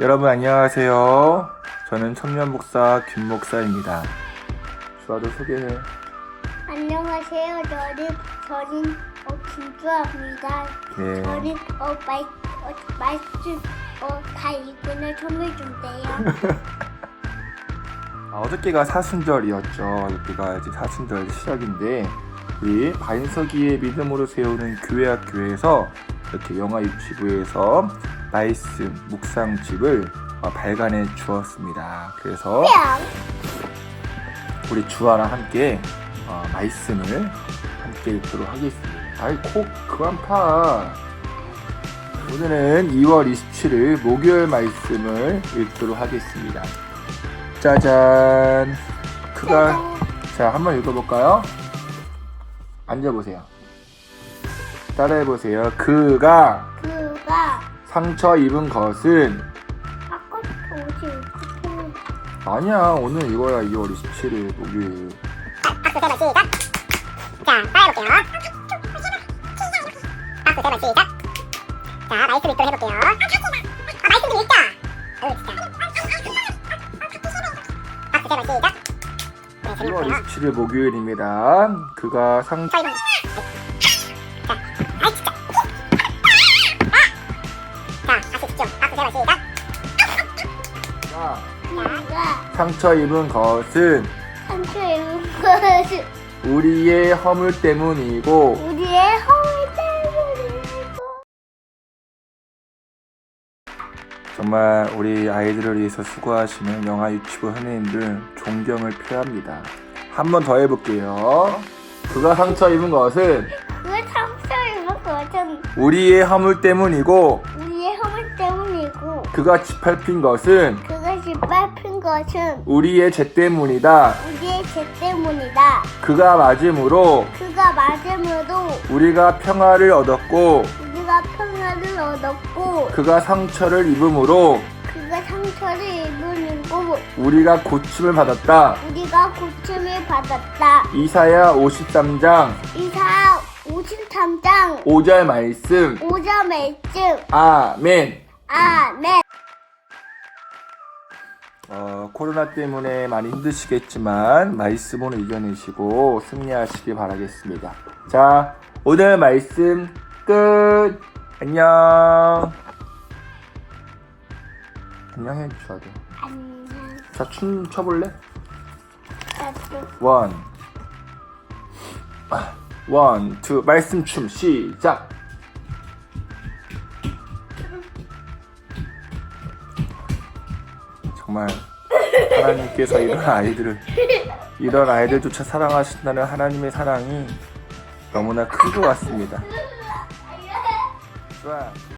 여러분 안녕하세요. 저는 청년 목사 김 목사입니다. 주아도 소개해. 안녕하세요. 저는 저는 어, 김주아입니다. 네. 저는 어, 말, 어, 말씀 어, 다 읽으면 선물 준대요. 아, 어저께가 사순절이었죠. 어저께가 이제 사순절 시작인데 우리 반석이의 믿음으로 세우는 교회학교에서 이렇게 영화 유치부에서 말씀 묵상집을 어, 발간해 주었습니다. 그래서 뿅! 우리 주아랑 함께 어, 말씀을 함께 읽도록 하겠습니다. 아이 코 그만 파. 오늘은 2월 27일 목요일 말씀을 읽도록 하겠습니다. 짜잔. 그가 자 한번 읽어볼까요? 앉아보세요. 따라해보세요. 그가 그가 상처 입은 것은 아까 옷이 입고 아니야 오늘 이거야 2월 27일 목요일. 박수 세번 시작. 자, 따라해볼게요. 박수 세번 시작. 자, 말씀 읽도록 해볼게요. 아, 말씀 좀 읽자. 진짜. 박수 세번 시작. 네, 2월 재미없고요. 27일 목요일입니다. 그가 상저 이번. 상처 입은 것은 상처 입은 것은 우리의 허물 때문이고 우리의 허물 때문이고 정말 우리 아이들을 위해서 수고하시는 영화 유치부 선생님들 존경을 표합니다. 한 번 더 해볼게요. 그가 상처 입은 것은 그 상처 입은 것은 우리의 허물 때문이고 우리의 허물 때문이고 그가 짓밟힌 것은 짓밟힌 것은 우리의 죄 때문이다. 우리의 죄 때문이다. 그가 맞음으로 그가 맞음으로 우리가 평화를 얻었고 우리가 평화를 얻었고 그가 상처를 입음으로 그가 상처를 입으고 우리가 고침을 받았다. 우리가 고침을 받았다. 이사야 53장 이사 53장 5절 말씀 5절 말씀 아멘. 아멘 어, 코로나 때문에 많이 힘드시겠지만 말씀으로 이겨내시고 승리하시길 바라겠습니다. 자, 오늘 말씀 끝. 안녕. 안녕해 주셔야 돼. 안녕 자, 춤 춰볼래? 원. 아, 원, 투. 말씀 춤 시작. 정말 하나님께서 이런 아이들을 이런 아이들조차 사랑하신다는 하나님의 사랑이 너무나 큰것 같습니다. 좋아.